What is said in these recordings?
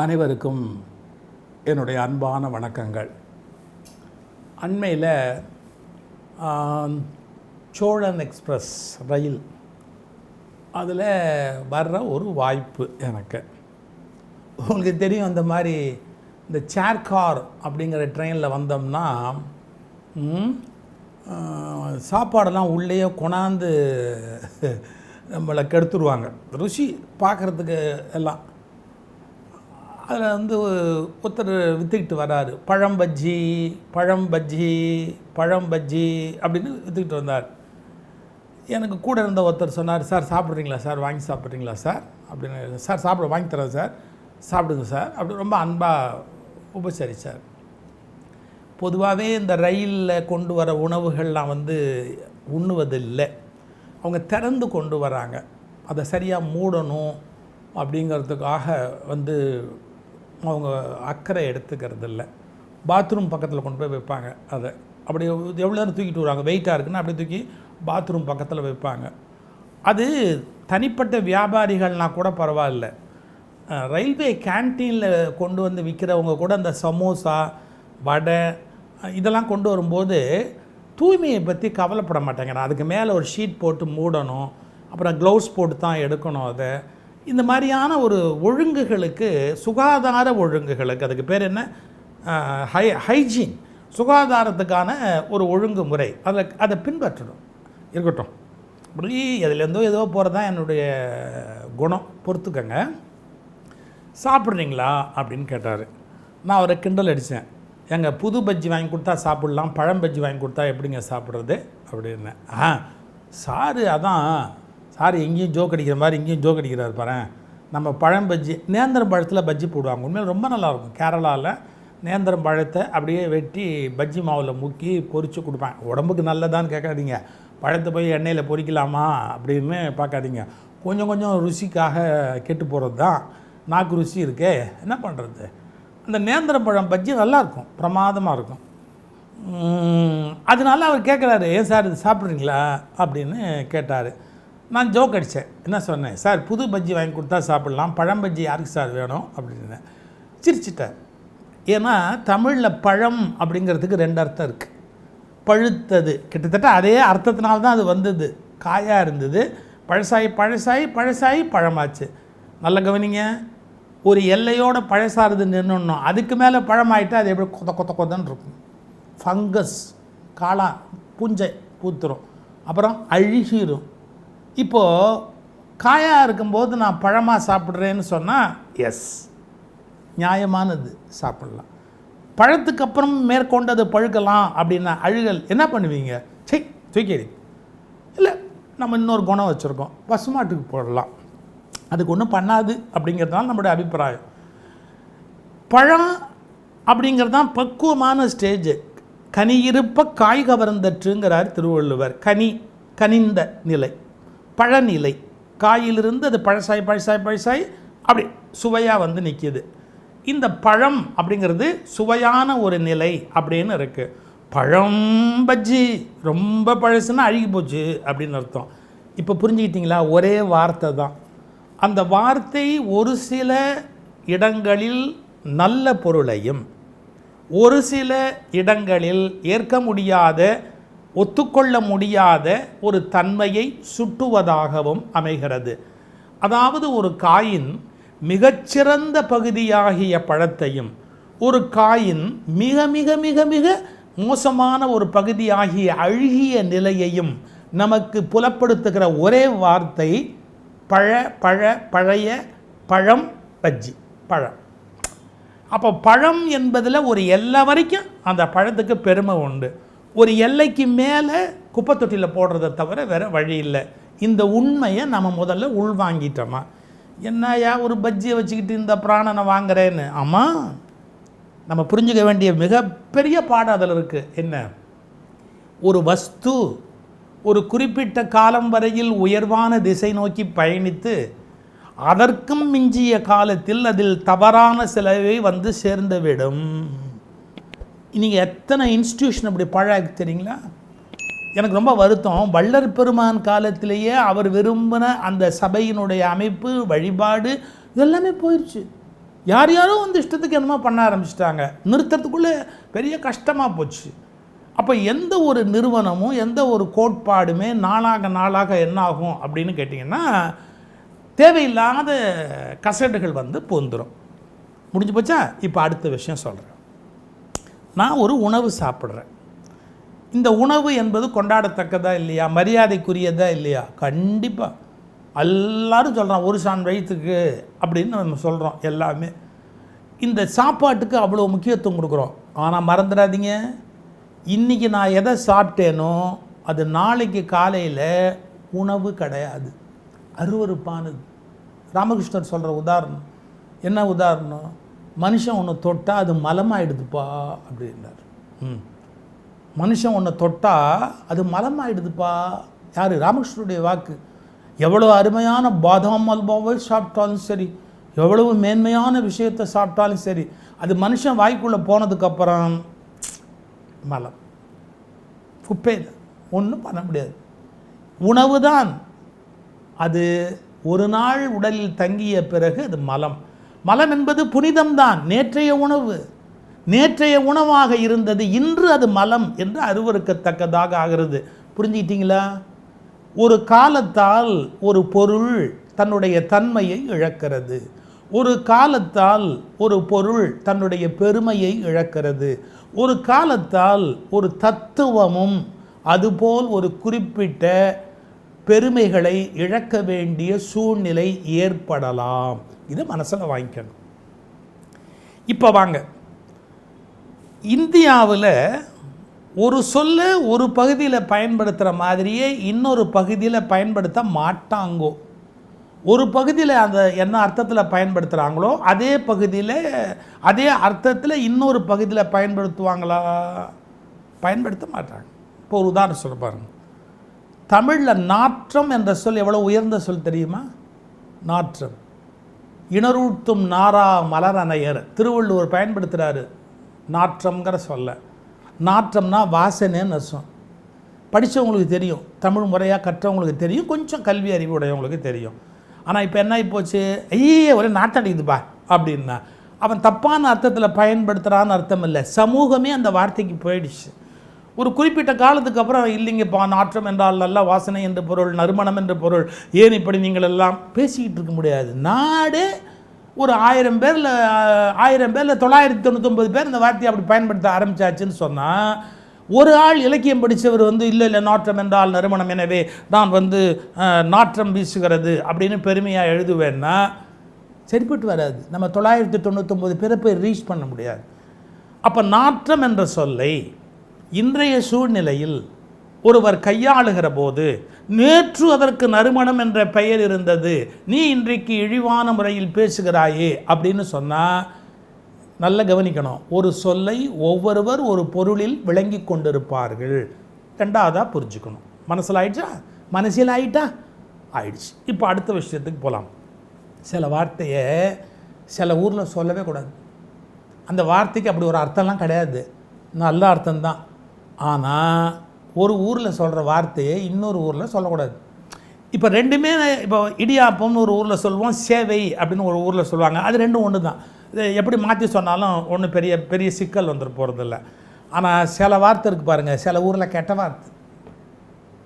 அனைவருக்கும் என்னுடைய அன்பான வணக்கங்கள். அண்மையில் சோழன் எக்ஸ்பிரஸ் ரயில் அதில் வர்ற ஒரு வாய்ப்பு எனக்கு. உங்களுக்கு தெரியும் அந்த மாதிரி இந்த சேர் கார் அப்படிங்கிற ட்ரெயினில் வந்தோம்னா சாப்பாடெல்லாம் உள்ளேயே கொண்டாந்து நம்மளை கெடுத்துருவாங்க. ருசி பார்க்குறதுக்கு எல்லாம். அதில் வந்து ஒருத்தர் விற்றுக்கிட்டு வராரு. பழம் பஜ்ஜி பழம் பஜ்ஜி பழம் பஜ்ஜி அப்படின்னு விற்றுக்கிட்டு வந்தார். எனக்கு கூட இருந்த ஒருத்தர் சொன்னார் சார் சாப்பிட்றீங்களா சார்? வாங்கி சாப்பிட்றீங்களா சார்? அப்படின்னு சார் சாப்பிட வாங்கி தரேன் சார். சாப்பிடுங்க சார். அப்படி ரொம்ப அன்பாக உபசரித்தார் பொதுவாகவே இந்த ரயிலில் கொண்டு வர உணவுகள்லாம் வந்து உண்ணுவதில்லை. அவங்க திறந்து கொண்டு வராங்க. அதை சரியாக மூடணும் அப்படிங்கிறதுக்காக வந்து அவங்க அக்கறை எடுத்துக்கிறது இல்லை. பாத்ரூம் பக்கத்தில் கொண்டு போய் வைப்பாங்க அதை. அப்படி எவ்வளோ நேரம் தூக்கிட்டு வருவாங்க? வெயிட்டாக இருக்குன்னா அப்படியே தூக்கி பாத்ரூம் பக்கத்தில் வைப்பாங்க. அது தனிப்பட்ட வியாபாரிகள்னால் கூட பரவாயில்ல. ரயில்வே கேன்டீனில் கொண்டு வந்து விற்கிறவங்க கூட அந்த சமோசா வடை இதெல்லாம் கொண்டு வரும்போது தூய்மையை பற்றி கவலைப்பட மாட்டேங்கிறேன். அதுக்கு மேலே ஒரு ஷீட் போட்டு மூடணும். அப்புறம் க்ளவுஸ் போட்டு தான் எடுக்கணும் அதை. இந்த மாதிரியான ஒரு ஒழுங்குகளுக்கு சுகாதார ஒழுங்குகளுக்கு அதுக்கு பேர் என்ன? High hygiene. சுகாதாரத்துக்கான ஒரு ஒழுங்குமுறை அதை அதை பின்பற்றணும். இருக்கட்டும். அப்படி எதுலேருந்தோ ஏதோ போகிறது தான் என்னுடைய குணம். பொறுத்துக்கங்க. சாப்பிட்றீங்களா? அப்படின்னு கேட்டார். நான் அவரை கிண்டல் அடித்தேன். எங்கள் புது பஜ்ஜி வாங்கி கொடுத்தா சாப்பிட்லாம் பழம் பஜ்ஜி வாங்கி கொடுத்தா எப்படிங்க சாப்பிட்றது? அப்படின்னேன் ஆ சாரு அதான். சார் எங்கேயும் ஜோக் அடிக்கிற மாதிரி இங்கேயும் ஜோக் அடிக்கிறார் பாரு. நம்ம பழம் பஜ்ஜி நேந்திரம் பழத்தில் பஜ்ஜி போடுவாங்க. உண்மையில் ரொம்ப நல்லாயிருக்கும். கேரளாவில் நேந்திரம் பழத்தை அப்படியே வெட்டி பஜ்ஜி மாவில் முக்கி பொரித்து கொடுப்பாங்க. உடம்புக்கு நல்லதான்னு கேட்காதீங்க. பழத்தை போய் எண்ணெயில் பொரிக்கலாமா அப்படின்னு பார்க்காதீங்க. கொஞ்சம் கொஞ்சம் ருசிக்காக கெட்டு போகிறது தான் நாக்கு ருசி இருக்கே. என்ன பண்ணுறது அந்த நேந்திரம் பழம் பஜ்ஜி நல்லாயிருக்கும். பிரமாதமாக இருக்கும். அதனால அவர் கேட்குறாரு ஏன் சார் இது சாப்பிட்றீங்களா? அப்படின்னு கேட்டார். நான் ஜோக் அடித்தேன் என்ன சொன்னேன்? சார் புது பஜ்ஜி வாங்கி கொடுத்தா சாப்பிட்லாம். பழம் பஜ்ஜி யாருக்கு சார் வேணும்? அப்படின்னு சிரிச்சிட்டார் ஏன்னா தமிழில் பழம் அப்படிங்கிறதுக்கு ரெண்டு அர்த்தம் இருக்குது பழுத்தது. கிட்டத்தட்ட அதே அர்த்தத்தினால தான் அது வந்தது. காயாக இருந்தது. பழசாயி பழசாயி பழசாயி பழமாச்சு. நல்ல கவனிங்க. ஒரு எல்லையோட பழசாருது நின்றுணும் அதுக்கு மேலே பழமாயிட்டா அது எப்படி கொத கொத்த கொத்தன்னு இருக்கும். ஃபங்கஸ் காளா பூஞ்சை பூத்துரும். அப்புறம் அழுகிரும். இப்போது காயாக இருக்கும்போது நான் பழமாக சாப்பிட்றேன்னு சொன்னால் எஸ் நியாயமானது சாப்பிட்லாம். பழத்துக்கு அப்புறம் மேற்கொண்டது பழுக்கலாம் அப்படின்னா அழுகல் என்ன பண்ணுவீங்க? சே தூக்கி இல்லை நம்ம இன்னொரு குணம் வச்சுருக்கோம். பசுமாட்டுக்கு போடலாம். அதுக்கு ஒன்றும் பண்ணாது அப்படிங்கிறதுனால நம்மளுடைய அபிப்பிராயம். பழம் அப்படிங்கிறது தான் பக்குவமான ஸ்டேஜ் கனி இருப்ப காய் கவர்ந்தற்றுங்கிறார் திருவள்ளுவர். கனி கனிந்த நிலை. பழநிலை. காயிலிருந்து அது பழசாய் பழசாய் பழசாய் அப்படி சுவையாக வந்து நிற்கிது இந்த பழம் அப்படிங்கிறது சுவையான ஒரு நிலை அப்படின்னு இருக்குது பழம் பஜ்ஜி ரொம்ப பழசுன்னா அழுகி போச்சு அப்படின்னு அர்த்தம். இப்போ புரிஞ்சுக்கிட்டீங்களா? ஒரே வார்த்தை தான். அந்த வார்த்தை ஒரு சில இடங்களில் நல்ல பொருளையும் ஒரு சில இடங்களில் ஏற்க முடியாத ஒத்துக்கொள்ள முடியாத ஒரு தன்மையை சுட்டுவதாகவும் அமைகிறது. அதாவது ஒரு காயின் மிகச்சிறந்த பகுதியாகிய பழத்தையும் ஒரு காயின் மிக மிக மிக மிக மோசமான ஒரு பகுதியாகிய அழுகிய நிலையையும் நமக்கு புலப்படுத்துகிற ஒரே வார்த்தை பழ பழ பழைய பழம் பஜ்ஜி பழம். அப்போ பழம் என்பதில் ஒரு எல்லா வரைக்கும் அந்த பழத்துக்கு பெருமை உண்டு. ஒரு எல்லைக்கு மேலே குப்பை தொட்டியில் போடுறதை தவிர வேறு வழி இல்லை. இந்த உண்மையை நம்ம முதல்ல உள்வாங்கிட்டோமா. என்னையா ஒரு பஜ்ஜியை வச்சுக்கிட்டு இந்த பிராணனை வாங்குறேன்னு. ஆமாம் நம்ம புரிஞ்சுக்க வேண்டிய மிகப்பெரிய பாடம் அதில் இருக்குது என்ன? ஒரு வஸ்து ஒரு குறிப்பிட்ட காலம் வரையில் உயர்வான திசை நோக்கி பயணித்து அதற்கும் மிஞ்சிய காலத்தில் அதில் தவறான செலவை வந்து சேர்ந்துவிடும் நீங்கள் எத்தனை இன்ஸ்டியூஷன் அப்படி பழகு தெரியுங்களா? எனக்கு ரொம்ப வருத்தம். வள்ளர் பெருமான் காலத்திலேயே அவர் விரும்பின அந்த சபையினுடைய அமைப்பு வழிபாடு இதெல்லாமே போயிடுச்சு யார் யாரோ வந்து இஷ்டத்துக்கு என்னமோ பண்ண ஆரம்பிச்சிட்டாங்க. நிறுத்துறதுக்குள்ளே பெரிய கஷ்டமாக போச்சு. அப்போ எந்த ஒரு நிறுவனமும் எந்த ஒரு கோட்பாடுமே நாளாக நாளாக என்ன ஆகும் அப்படின்னு கேட்டிங்கன்னா தேவையில்லாத கசடுகள் வந்து பொந்துடும் முடிஞ்சு போச்சா? இப்போ அடுத்த விஷயம் சொல்கிறேன் நான் ஒரு உணவு சாப்பிட்றேன். இந்த உணவு என்பது கொண்டாடத்தக்கதா இல்லையா? மரியாதைக்குரியதா இல்லையா? கண்டிப்பாக எல்லாரும் சொல்கிறான் ஒரு சான் வயிற்றுக்கு அப்படின்னு நம்ம சொல்கிறோம் எல்லாமே. இந்த சாப்பாட்டுக்கு அவ்வளோ முக்கியத்துவம் கொடுக்குறோம். ஆனால் மறந்துடாதீங்க. இன்றைக்கி நான் எதை சாப்பிட்டேனோ அது நாளைக்கு காலையில் உணவு கிடையாது. அருவருப்பானது. ராமகிருஷ்ணர் சொல்கிற உதாரணம். என்ன உதாரணம்? மனுஷன் ஒன்று தொட்டால் அது மலமாயிடுதுப்பா அப்படின்னார் ம். மனுஷன் ஒன்று தொட்டால் அது மலமாயிடுதுப்பா. யார்? ராமகிருஷ்ணனுடைய வாக்கு. எவ்வளோ அருமையான பாதாம் அல்பாவை சாப்பிட்டாலும் சரி எவ்வளவு மேன்மையான விஷயத்தை சாப்பிட்டாலும் சரி அது மனுஷன் வாய்க்குள்ளே போனதுக்கப்புறம் மலம். குப்பையில் ஒன்றும் பண்ண முடியாது. உணவு தான். அது ஒரு நாள் உடலில் தங்கிய பிறகு அது மலம். மலம் என்பது புனிதம்தான் நேற்றைய உணவு. நேற்றைய உணவாக இருந்தது இன்று அது மலம் என்று அருவருக்கத்தக்கதாக ஆகிறது. புரிஞ்சுக்கிட்டீங்களா? ஒரு காலத்தால் ஒரு பொருள் தன்னுடைய தன்மையை இழக்கிறது. ஒரு காலத்தால் ஒரு பொருள் தன்னுடைய பெருமையை இழக்கிறது. ஒரு காலத்தால் ஒரு தத்துவமும் அதுபோல் ஒரு குறிப்பிட்ட பெருமைகளை இழக்க வேண்டிய சூழ்நிலை ஏற்படலாம். இது மனசில் வாங்கிக்கணும். இப்போ வாங்க. இந்தியாவில் ஒரு சொல்ல ஒரு பகுதியில் பயன்படுத்துகிற மாதிரியே இன்னொரு பகுதியில் பயன்படுத்த மாட்டாங்கோ. ஒரு பகுதியில் அந்த என்ன அர்த்தத்தில் பயன்படுத்துகிறாங்களோ அதே பகுதியில் அதே அர்த்தத்தில் இன்னொரு பகுதியில் பயன்படுத்துவாங்களா? பயன்படுத்த மாட்டாங்க. இப்போ ஒரு உதாரணம் சொல்ல பாருங்கள் தமிழில் நாற்றம் என்ற சொல் எவ்வளோ உயர்ந்த சொல் தெரியுமா? நாற்றம். இணரூட்டும் நாரா மலரணையர் திருவள்ளுவர் பயன்படுத்துகிறாரு நாற்றம்ங்கிற சொல்ல. நாற்றம்னா வாசனைன்னு அர்த்தம். படித்தவங்களுக்கு தெரியும் தமிழ் முறையாக கற்றவங்களுக்கு தெரியும் கொஞ்சம் கல்வி அறிவு உடையவங்களுக்கு தெரியும். ஆனால் இப்போ என்ன ஆகிப்போச்சு ஐயே ஒரே நாட்டம் அடிக்குதுப்பா அப்படின்னா. அவன் தப்பான அர்த்தத்தில் பயன்படுத்துகிறான்னு அர்த்தம் இல்லை. சமூகமே அந்த வார்த்தைக்கு போயிடுச்சு. ஒரு குறிப்பிட்ட காலத்துக்கு அப்புறம் இல்லைங்கப்பா நாற்றம் என்றால் நல்ல வாசனை என்று பொருள் நறுமணம் என்று பொருள். ஏன் இப்படி நீங்கள் எல்லாம் பேசிக்கிட்டு இருக்க முடியாது? நாடு ஒரு ஆயிரம் பேரில் ஆயிரம் பேரில் தொள்ளாயிரத்தி தொண்ணூத்தொம்பது பேர் இந்த வார்த்தையை அப்படி பயன்படுத்த ஆரம்பிச்சாச்சுன்னு சொன்னால் ஒரு ஆள் இலக்கியம் படித்தவர் வந்து இல்லை இல்லை நாற்றம் என்றால் நறுமணம் எனவே நான் வந்து நாற்றம் வீசுகிறது அப்படின்னு பெருமையாக எழுதுவேன்னா சரிப்பட்டு வராது. நம்ம தொள்ளாயிரத்தி தொண்ணூத்தொம்பது பேரை போய் ரீச் பண்ண முடியாது. அப்போ நாற்றம் என்ற சொல்லை இன்றைய சூழ்நிலையில் ஒருவர் கையாளுகிற போது நேற்று அதற்கு நறுமணம் என்ற பெயர் இருந்தது. நீ இன்றைக்கு இழிவான முறையில் பேசுகிறாயே அப்படின்னு சொன்னால் நல்ல கவனிக்கணும். ஒரு சொல்லை ஒவ்வொருவர் ஒரு பொருளில் விளங்கி கொண்டிருப்பார்கள். ரெண்டாவதாக புரிஞ்சுக்கணும். மனசில் ஆயிடுச்சா மனசில் ஆயிட்டா ஆயிடுச்சு. இப்போ அடுத்த விஷயத்துக்கு போகலாம் சில வார்த்தையை சில ஊரில் சொல்லவே கூடாது. அந்த வார்த்தைக்கு அப்படி ஒரு அர்த்தம்லாம் கிடையாது. நல்ல அர்த்தம்தான். ஆனால் ஒரு ஊரில் சொல்கிற வார்த்தையை இன்னொரு ஊரில் சொல்லக்கூடாது. இப்போ ரெண்டுமே இப்போ இடியாப்பம்னு ஒரு ஊரில் சொல்லுவோம் சேவை அப்படின்னு ஒரு ஊரில் சொல்லுவாங்க. அது ரெண்டும் ஒன்று தான் இது எப்படி மாற்றி சொன்னாலும் ஒன்றும் பெரிய பெரிய சிக்கல் வந்துட்டு போகிறதில்ல ஆனால் சில வார்த்தை இருக்குது பாருங்கள் சில ஊரில் கெட்ட வார்த்தை.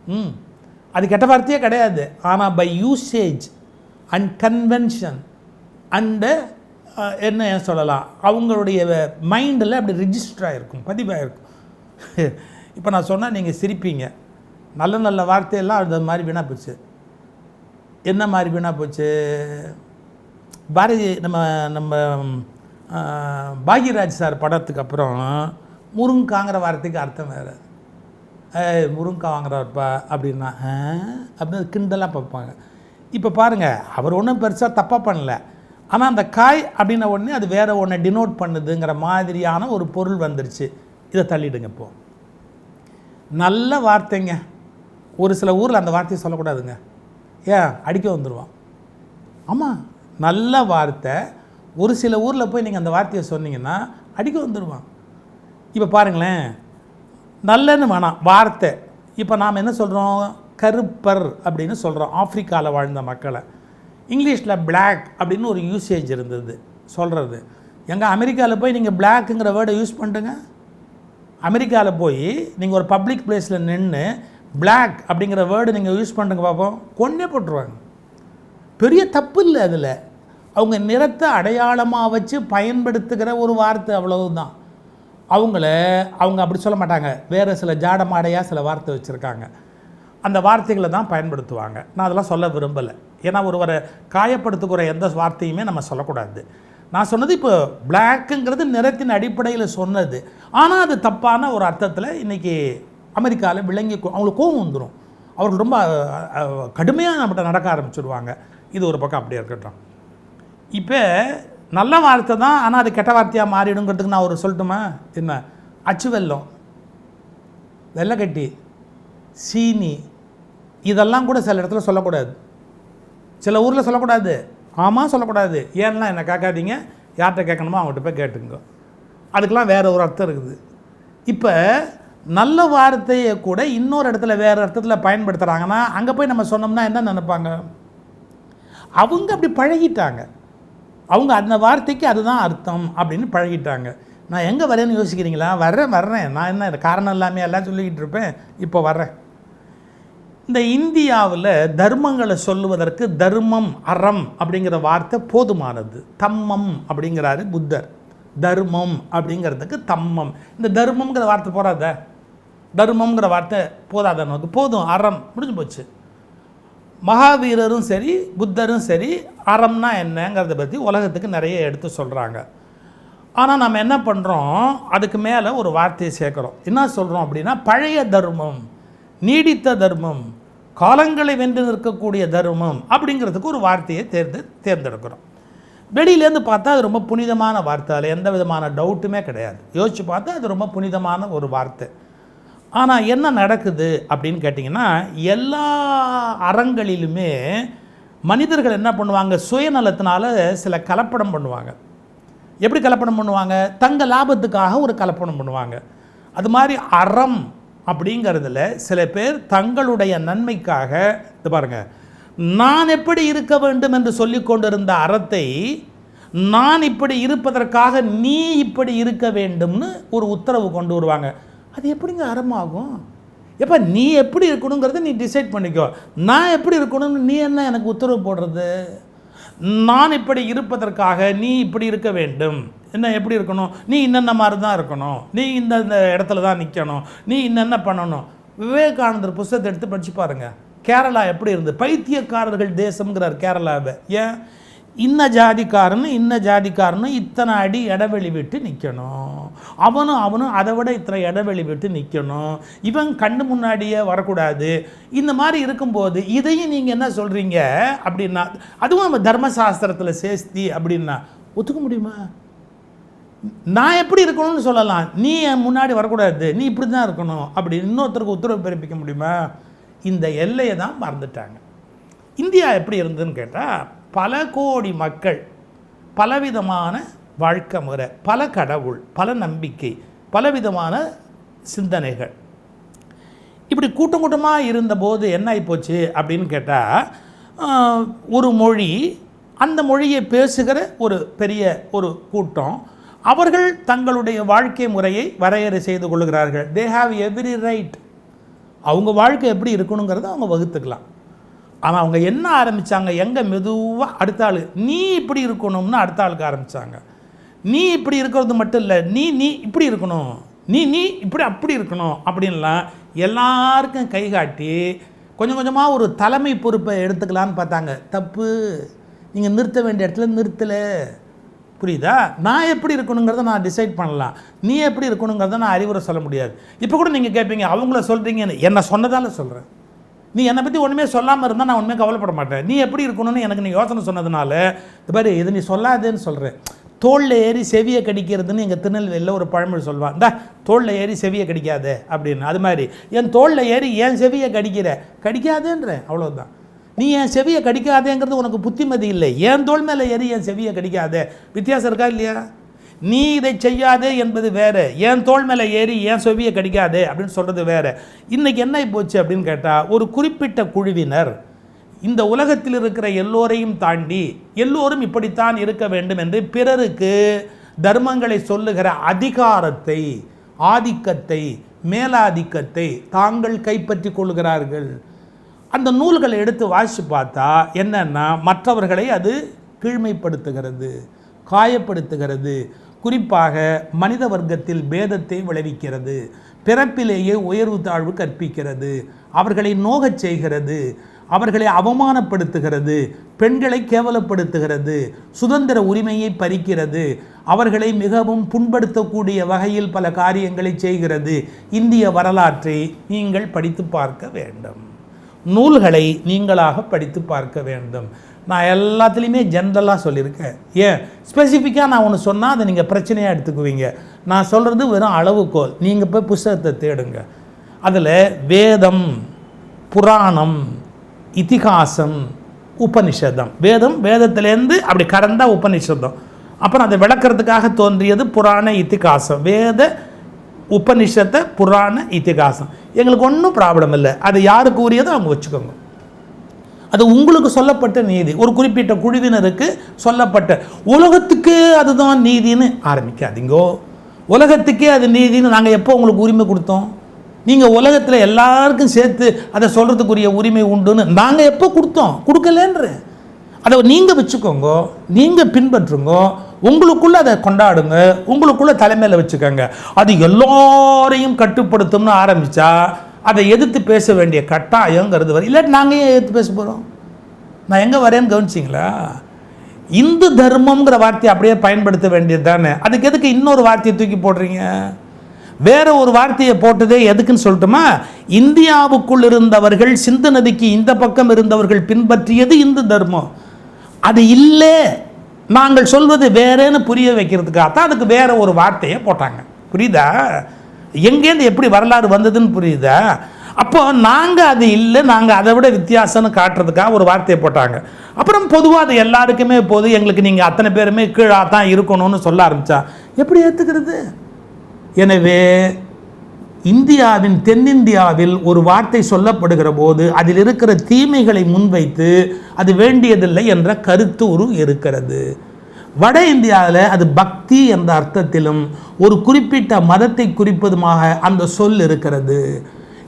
ம். அது கெட்ட வார்த்தையே கிடையாது. ஆனால் by usage and convention and என்ன சொல்லலாம் அவங்களுடைய மைண்டில் அப்படி ரிஜிஸ்டர் ஆகிருக்கும் பதிவாகிருக்கும் இப்போ நான் சொன்னால் நீங்கள் சிரிப்பீங்க. நல்ல நல்ல வார்த்தையெல்லாம் அந்த மாதிரி வீணாக போச்சு. என்ன மாதிரி வீணாக போச்சு? பாரதி நம்ம நம்ம பாக்யராஜ் சார் படத்துக்கு அப்புறம் முருங்காங்கிற வார்த்தைக்கு அர்த்தம் வேறு. ஏய் முருங்கா வாங்குறாருப்பா அப்படின்னா அப்படின்னு கிண்டலாக பார்ப்பாங்க. இப்போ பாருங்கள் அவர் ஒன்றும் பெருசாக தப்பாக பண்ணல. ஆனால் அந்த காய் அப்படின்ன உடனே அது வேறு ஒன்றை டினோட் பண்ணுதுங்கிற மாதிரியான ஒரு பொருள் வந்துருச்சு. இதை தள்ளிடுங்க இப்போ. நல்ல வார்த்தைங்க. ஒரு சில ஊரில் அந்த வார்த்தையை சொல்லக்கூடாதுங்க. ஏன்? அடிக்க வந்துடுவான் ஆமாம் நல்ல வார்த்தை. ஒரு சில ஊரில் போய் நீங்கள் அந்த வார்த்தையை சொன்னீங்கன்னா அடிக்க வந்துடுவான் இப்போ பாருங்களேன். நல்லன்னு வேணாம். வார்த்தை. இப்போ நாம் என்ன சொல்கிறோம் கருப்பர் அப்படின்னு சொல்கிறோம் ஆஃப்ரிக்காவில் வாழ்ந்த மக்களை. இங்கிலீஷில் பிளாக் அப்படின்னு ஒரு யூசேஜ் இருந்தது. சொல்கிறது எங்கே அமெரிக்காவில் போய் நீங்கள் பிளாக்குங்கிற வேர்டை யூஸ் பண்ணுங்க அமெரிக்காவில் போய் நீங்கள் ஒரு பப்ளிக் பிளேஸில் நின்று பிளாக் அப்படிங்கிற வேர்டு நீங்கள் யூஸ் பண்ணுங்க பார்ப்போம் கொன்னே போட்டுருவாங்க. பெரிய தப்பு இல்லை அதில். அவங்க நிறத்தை அடையாளமாக வச்சு பயன்படுத்துகிற ஒரு வார்த்தை அவ்வளவுதான். அவங்கள அவங்க அப்படி சொல்ல மாட்டாங்க. வேறு சில ஜாடமாடையாக சில வார்த்தை வச்சுருக்காங்க. அந்த வார்த்தைகளை தான் பயன்படுத்துவாங்க. நான் அதெல்லாம் சொல்ல விரும்பலை. ஏன்னா ஒருவரை காயப்படுத்துகிற எந்த வார்த்தையுமே நம்ம சொல்லக்கூடாது. நான் சொன்னது இப்போ பிளாக்குங்கிறது நிறத்தின் அடிப்படையில் சொன்னது. ஆனால் அது தப்பான ஒரு அர்த்தத்தில் இன்றைக்கி அமெரிக்காவில் விளங்கி அவங்களுக்கு கோவம் வந்துடும் அவர்கள் ரொம்ப கடுமையாக நம்மகிட்ட நடக்க ஆரம்பிச்சிடுவாங்க இது ஒரு பக்கம் அப்படியே இருக்கட்டும். இப்போ நல்ல வார்த்தை தான் ஆனால் அது கெட்ட வார்த்தையாக மாறிடுங்கிறதுக்கு நான் ஒரு சொல்லட்டுமா? என்ன? அச்சு வெல்லம் வெள்ளைக்கட்டி சீனி இதெல்லாம் கூட சில இடத்துல சொல்லக்கூடாது. சில ஊரில் சொல்லக்கூடாது. ஆமாம் சொல்லக்கூடாது. ஏன்லாம் என்னை கேட்காதீங்க. யார்கிட்ட கேட்கணுமோ அவங்ககிட்ட போய் கேட்டுங்க அதுக்கெலாம் வேறு ஒரு அர்த்தம் இருக்குது. இப்போ நல்ல வார்த்தையை கூட இன்னொரு இடத்துல வேறு அர்த்தத்தில் பயன்படுத்துகிறாங்கன்னா அங்கே போய் நம்ம சொன்னோம்னா என்ன நினைப்பாங்க? அவங்க அப்படி பழகிட்டாங்க. அவங்க அந்த வார்த்தைக்கு அதுதான் அர்த்தம் அப்படின்னு பழகிட்டாங்க. நான் எங்கே வரேன்னு யோசிக்கிறீங்களா? வர்றேன் வர்றேன். நான் என்ன காரணம் இல்லாமல் எல்லாம் சொல்லிக்கிட்டு இருப்பேன். இப்போ வர்றேன். இந்த இந்தியாவில் தர்மங்களை சொல்லுவதற்கு தர்மம் அறம் அப்படிங்கிற வார்த்தை போதுமானது. தம்மம் அப்படிங்கிறாரு புத்தர். தர்மம் அப்படிங்கிறதுக்கு தம்மம். இந்த தர்மம்ங்கிற வார்த்தை போகாத தர்மம்ங்கிற வார்த்தை போதாத நமக்கு. போதும் அறம். முடிஞ்சு போச்சு. மகாவீரரும் சரி புத்தரும் சரி அறம்னா என்னங்கிறத பற்றி உலகத்துக்கு நிறைய எடுத்து சொல்கிறாங்க ஆனால் நம்ம என்ன பண்ணுறோம் அதுக்கு மேலே ஒரு வார்த்தையை சேர்க்குறோம். என்ன சொல்கிறோம் அப்படின்னா பழைய தர்மம் நீடித்த தர்மம் காலங்களை வென்று நிற்கக்கூடிய தர்மம் அப்படிங்கிறதுக்கு ஒரு வார்த்தையை தேர்ந்து தேர்ந்தெடுக்கிறோம். வெளியிலேருந்து பார்த்தா அது ரொம்ப புனிதமான வார்த்தை. அதில் எந்த விதமான டவுட்டுமே கிடையாது. யோசித்து பார்த்தா அது ரொம்ப புனிதமான ஒரு வார்த்தை. ஆனால் என்ன நடக்குது அப்படின்னு கேட்டிங்கன்னா எல்லா அறங்களிலுமே மனிதர்கள் என்ன பண்ணுவாங்க? சுயநலத்தினால சில கலப்படம் பண்ணுவாங்க. எப்படி கலப்படம் பண்ணுவாங்க? தங்க லாபத்துக்காக ஒரு கலப்படம் பண்ணுவாங்க. அது மாதிரி அறம் அப்படிங்கிறதுல சில பேர் தங்களுடைய நன்மைக்காக இது பாருங்கள் நான் எப்படி இருக்க வேண்டும் என்று சொல்லி கொண்டிருந்த அறத்தை நான் இப்படி இருப்பதற்காக நீ இப்படி இருக்க வேண்டும்னு ஒரு உத்தரவு கொண்டு வருவாங்க. அது எப்படிங்க அறமாகும்? எப்போ நீ எப்படி இருக்கணுங்கிறத நீ டிசைட் பண்ணிக்கோ. நான் எப்படி இருக்கணும்னு நீ என்ன எனக்கு உத்தரவு போடுறது? நான் இப்படி இருப்பதற்காக நீ இப்படி இருக்க வேண்டும். என்ன எப்படி இருக்கணும்? நீ இன்னென்ன மாதிரி தான் இருக்கணும். நீ இந்த இந்த இடத்துல தான் நிற்கணும் நீ இன்னென்ன பண்ணணும்? விவேகானந்தர் புஸ்தகத்தை எடுத்து படித்து பாருங்க. கேரளா எப்படி இருந்து பைத்தியக்காரர்கள் தேசம்ங்கிறார் கேரளாவை. ஏன்? இன்ன ஜாதிக்காரன் இன்ன ஜாதிக்காரனும் இத்தனை அடி இடைவெளி விட்டு நிற்கணும் அவனும் அவனும் அதை விட இத்தனை இடைவெளி விட்டு நிற்கணும் இவன் கண்ணு முன்னாடியே வரக்கூடாது. இந்த மாதிரி இருக்கும்போது இதையும் நீங்கள் என்ன சொல்கிறீங்க அப்படின்னா அதுவும் நம்ம தர்மசாஸ்திரத்தில் சேஸ்தி அப்படின்னா ஒத்துக்க முடியுமா? நான் எப்படி இருக்கணும்னு சொல்லலாம். நீ என் முன்னாடி வரக்கூடாது. நீ இப்படி தான் இருக்கணும் அப்படி இன்னொருத்தருக்கு உத்தரவு பிறப்பிக்க முடியுமா? இந்த எல்லையை தான் மறந்துட்டாங்க. இந்தியா எப்படி இருந்ததுன்னு கேட்டால் பல கோடி மக்கள் பலவிதமான வாழ்க்கை முறை பல கடவுள் பல நம்பிக்கை பலவிதமான சிந்தனைகள். இப்படி கூட்டம் கூட்டமாக இருந்தபோது என்ன ஆகிப்போச்சு அப்படின்னு கேட்டால் ஒரு மொழி அந்த மொழியை பேசுகிற ஒரு பெரிய ஒரு கூட்டம் அவர்கள் தங்களுடைய வாழ்க்கை முறையை வரையறை செய்து கொள்கிறார்கள். தே ஹாவ் எவ்ரி ரைட் அவங்க வாழ்க்கை எப்படி இருக்கணுங்கிறத அவங்க வகுத்துக்கலாம். ஆனால் அவங்க என்ன ஆரம்பித்தாங்க எங்கே மெதுவாக அடுத்த ஆள் நீ இப்படி இருக்கணும்னு அடுத்த ஆளுக்கு ஆரம்பித்தாங்க நீ இப்படி இருக்கிறது மட்டும் இல்லை நீ நீ இப்படி இருக்கணும். நீ நீ இப்படி அப்படி இருக்கணும். அப்படின்லாம் எல்லாருக்கும் கை காட்டி கொஞ்சம் கொஞ்சமாக ஒரு தலைமை பொறுப்பை எடுத்துக்கலான்னு பார்த்தாங்க. தப்பு. நீங்கள் நிறுத்த வேண்டிய இடத்துல நிறுத்தலை. புரியுதா? நான் எப்படி இருக்கணுங்கிறத நான் டிசைட் பண்ணலாம். நீ எப்படி இருக்கணுங்கிறத நான் அறிவுரை சொல்ல முடியாது. இப்போ கூட நீங்கள் கேட்பீங்க அவங்கள சொல்கிறீங்கன்னு என்னை சொன்னதால் சொல்கிறேன் நீ என்னை பற்றி ஒன்றுமே சொல்லாமல் இருந்தால் நான் ஒன்றுமே கவலைப்பட மாட்டேன். நீ எப்படி இருக்கணும்னு எனக்கு நீ யோசனை சொன்னதுனால இது பாரு இது நீ சொல்லாதேன்னு சொல்கிறேன் தோளில் ஏறி செவியை கடிக்கிறதுன்னு எங்கள் திருநெல்வேலியில் ஒரு பழமொழி சொல்லுவான். இந்த தோளில் ஏறி செவியை கடிக்காதே அப்படின்னு. அது மாதிரி என் தோளில் ஏறி ஏன் செவியை கடிக்கிற? கடிக்காதேன்றேன் அவ்வளோதான் நீ என் செவியை கடிக்காதேங்கிறது உனக்கு புத்திமதி இல்லை. என் தோல் மேலே ஏறி என் செவியை கடிக்காதே? வித்தியாசம் இருக்கா இல்லையா? நீ இதை செய்யாதே என்பது வேறு. என் தோல் மேலே ஏறி என் சொவியை கடிக்காதே அப்படின்னு சொல்கிறது வேறு. இன்றைக்கி என்ன போச்சு அப்படின்னு கேட்டால் ஒரு குறிப்பிட்ட குழுவினர் இந்த உலகத்தில் இருக்கிற எல்லோரையும் தாண்டி எல்லோரும் இப்படித்தான் இருக்க வேண்டும் என்று பிறருக்கு தர்மங்களை சொல்லுகிற அதிகாரத்தை ஆதிக்கத்தை மேலாதிக்கத்தை தாங்கள் கைப்பற்றி கொள்கிறார்கள். அந்த நூல்களை எடுத்து வாசித்து பார்த்தா என்னன்னா மற்றவர்களை அது கீழ்மைப்படுத்துகிறது காயப்படுத்துகிறது. குறிப்பாக மனித வர்க்கத்தில் பேதத்தை விளைவிக்கிறது பிறப்பிலேயே உயர்வு தாழ்வு கற்பிக்கிறது அவர்களை நோகச் செய்கிறது அவர்களை அவமானப்படுத்துகிறது பெண்களை கேவலப்படுத்துகிறது சுதந்திர உரிமையை பறிக்கிறது அவர்களை மிகவும் புண்படுத்தக்கூடிய வகையில் பல காரியங்களை செய்கிறது. இந்திய வரலாற்றை நீங்கள் படித்து பார்க்க வேண்டும். நூல்களை நீங்களாக படித்து பார்க்க வேண்டும். நான் எல்லாத்துலேயுமே ஜென்ரலாக சொல்லியிருக்கேன். ஏன்? ஸ்பெசிஃபிக்காக நான் ஒன்று சொன்னால் அதை நீங்கள் பிரச்சனையாக எடுத்துக்குவீங்க. நான் சொல்கிறது வெறும் அளவுகோல். நீங்கள் போய் புஸ்தகத்தை தேடுங்க. அதில் வேதம் புராணம் இத்திகாசம் உபனிஷதம். வேதம் வேதத்திலேருந்து அப்படி கடந்தா உபனிஷதம். அப்புறம் அதை விளக்குறதுக்காக தோன்றியது புராண இத்திகாசம் வேத உபனிஷத்தை புராண இத்திகாசம் எங்களுக்கு ஒன்றும் ப்ராப்ளம் இல்லை. அது யாருக்கு உரியதோ அவங்க வச்சுக்கோங்க. அது உங்களுக்கு சொல்லப்பட்ட நீதி. ஒரு குறிப்பிட்ட குழுவினருக்கு சொல்லப்பட்ட. உலகத்துக்கு அதுதான் நீதின்னு ஆரம்பிக்காதீங்கோ. உலகத்துக்கே அது நீதின்னு நாங்கள் எப்போ உங்களுக்கு உரிமை கொடுத்தோம்? நீங்கள் உலகத்தில் எல்லாருக்கும் சேர்த்து அதை சொல்கிறதுக்குரிய உரிமை உண்டுன்னு நாங்கள் எப்போ கொடுத்தோம்? கொடுக்கலன்ற. அதை நீங்கள் வச்சுக்கோங்க. நீங்கள் பின்பற்றுங்க. உங்களுக்குள்ளே அதை கொண்டாடுங்க. உங்களுக்குள்ளே தலைமையில் வச்சுக்கோங்க. அது எல்லோரையும் கட்டுப்படுத்தும்னு ஆரம்பித்தா அதை எதிர்த்து பேச வேண்டிய கட்டாயங்கிறது வரும் இல்லாட்டி நாங்கள் ஏன் எதிர்த்து பேச போகிறோம் நான் எங்கே வரேன்னு கவனிச்சிங்களா? இந்து தர்மம்ங்கிற வார்த்தையை அப்படியே பயன்படுத்த வேண்டியது தானே. அதுக்கு எதுக்கு இன்னொரு வார்த்தையை தூக்கி போடுறீங்க? வேற ஒரு வார்த்தையை போட்டதே எதுக்குன்னு சொல்லட்டுமா? இந்தியாவுக்குள் இருந்தவர்கள் சிந்து நதிக்கு இந்த பக்கம் இருந்தவர்கள் பின்பற்றியது இந்து தர்மம். அது இல்லை. நாங்கள் சொல்வது வேறேன்னு புரிய வைக்கிறதுக்காக தான் அதுக்கு வேற ஒரு வார்த்தையை போட்டாங்க. புரியுதா? எங்கேருந்து எப்படி வரலாறு வந்ததுன்னு புரியுதா? அப்போ நாங்கள் அது இல்லை நாங்கள் அதை விட வித்தியாசம்னு காட்டுறதுக்காக ஒரு வார்த்தையை போட்டாங்க. அப்புறம் பொதுவாக அது எல்லாருக்குமே போது எங்களுக்கு நீங்கள் அத்தனை பேருமே கீழாக தான் இருக்கணும்னு சொல்ல ஆரம்பித்தா எப்படி ஏற்றுக்கிறது எனவே இந்தியாவின் தென்னிந்தியாவில் ஒரு வார்த்தை சொல்லப்படுகிற போது அதில் இருக்கிற தீமைகளை முன்வைத்து அது வேண்டியதில்லை என்ற கருத்தூறு இருக்கிறது. வட இந்தியாவில் அது பக்தி என்ற அர்த்தத்திலும் ஒரு குறிப்பிட்ட மதத்தை குறிப்பதுமாக அந்த சொல் இருக்கிறது.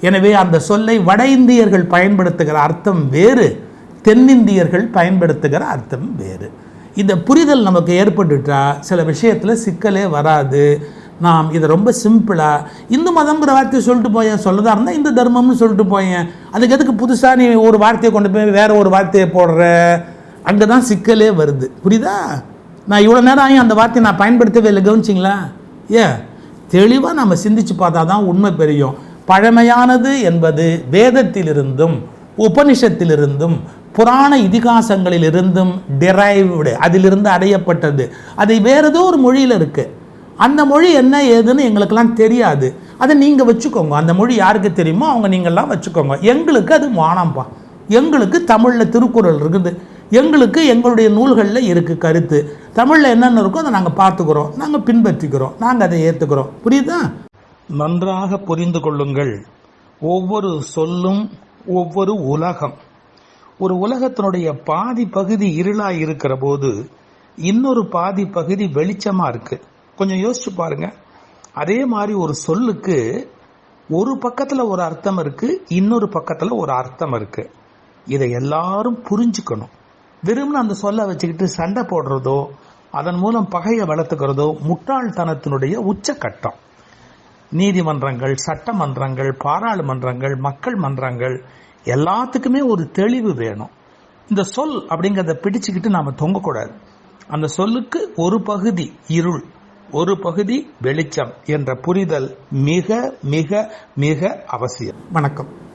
எனவே அந்த சொல்லை வட இந்தியர்கள் பயன்படுத்துகிற அர்த்தம் வேறு தென்னிந்தியர்கள் பயன்படுத்துகிற அர்த்தம் வேறு. இந்த புரிதல் நமக்கு ஏற்பட்டுட்டா சில விஷயத்தில் சிக்கலே வராது. நாம் இதை ரொம்ப சிம்பிளாக இந்து மதம்ங்கிற வார்த்தையை சொல்லிட்டு போயேன் சொல்லதா இருந்தால் இந்து தர்மம்னு சொல்லிட்டு போயேன் அதுக்கு எதுக்கு புதுசாக நீ ஒரு வார்த்தையை கொண்டு போய் வேறு ஒரு வார்த்தையை போடுற? அங்கே தான் சிக்கலே வருது. புரியுதா? நான் இவ்வளோ நேரம் ஆகும் அந்த வார்த்தையை நான் பயன்படுத்தவே இல்லை? கவனிச்சிங்களா? ஏ தெளிவாக நம்ம சிந்திச்சு பார்த்தா தான் உண்மை பெரியும். பழமையானது என்பது வேதத்திலிருந்தும் உபனிஷத்திலிருந்தும் புராண இதிகாசங்களிலிருந்தும் டிரைவ்டு அதிலிருந்து அடையப்பட்டது. அது வேறு ஏதோ ஒரு மொழியில் இருக்குது அந்த மொழி என்ன ஏதுன்னு எங்களுக்கெல்லாம் தெரியாது. அதை நீங்கள் வச்சுக்கோங்க. அந்த மொழி யாருக்கு தெரியுமோ அவங்க நீங்கள்லாம் வச்சுக்கோங்க. எங்களுக்கு அது வானாம்ப்பா எங்களுக்கு தமிழில் திருக்குறள் இருக்குது. எங்களுக்கு எங்களுடைய நூல்களில் இருக்குது கருத்து. தமிழில் என்னென்ன இருக்கோ அதை நாங்கள் பார்த்துக்கிறோம். நாங்கள் பின்பற்றிக்கிறோம். நாங்கள் அதை ஏற்றுக்கிறோம் புரியுதா? நன்றாக புரிந்து கொள்ளுங்கள். ஒவ்வொரு சொல்லும் ஒவ்வொரு உலகம். ஒரு உலகத்தினுடைய பாதி பகுதி இருளாக இருக்கிற போது இன்னொரு பாதி பகுதி வெளிச்சமாக இருக்குது கொஞ்சம் யோசிச்சு பாருங்க. அதே மாதிரி ஒரு சொல்லுக்கு ஒரு பக்கத்தில் ஒரு அர்த்தம் இருக்குது இன்னொரு பக்கத்தில் ஒரு அர்த்தம் இருக்குது இதை எல்லாரும் புரிஞ்சுக்கணும். வெறும்னு அந்த சொல்ல வச்சுக்கிட்டு சண்டை போடுறதோ அதன் மூலம் பகையை வளர்த்துக்கிறதோ முட்டாள்தனத்தினுடைய உச்சக்கட்டம். நீதிமன்றங்கள் சட்டமன்றங்கள் பாராளுமன்றங்கள் மக்கள் மன்றங்கள் எல்லாத்துக்குமே ஒரு தெளிவு வேணும். இந்த சொல் அப்படிங்கிறத பிடிச்சுக்கிட்டு நாம தொங்கக்கூடாது. அந்த சொல்லுக்கு ஒரு பகுதி இருள் ஒரு பகுதி வெளிச்சம் என்ற புரிதல் மிக மிக மிக அவசியம். வணக்கம்.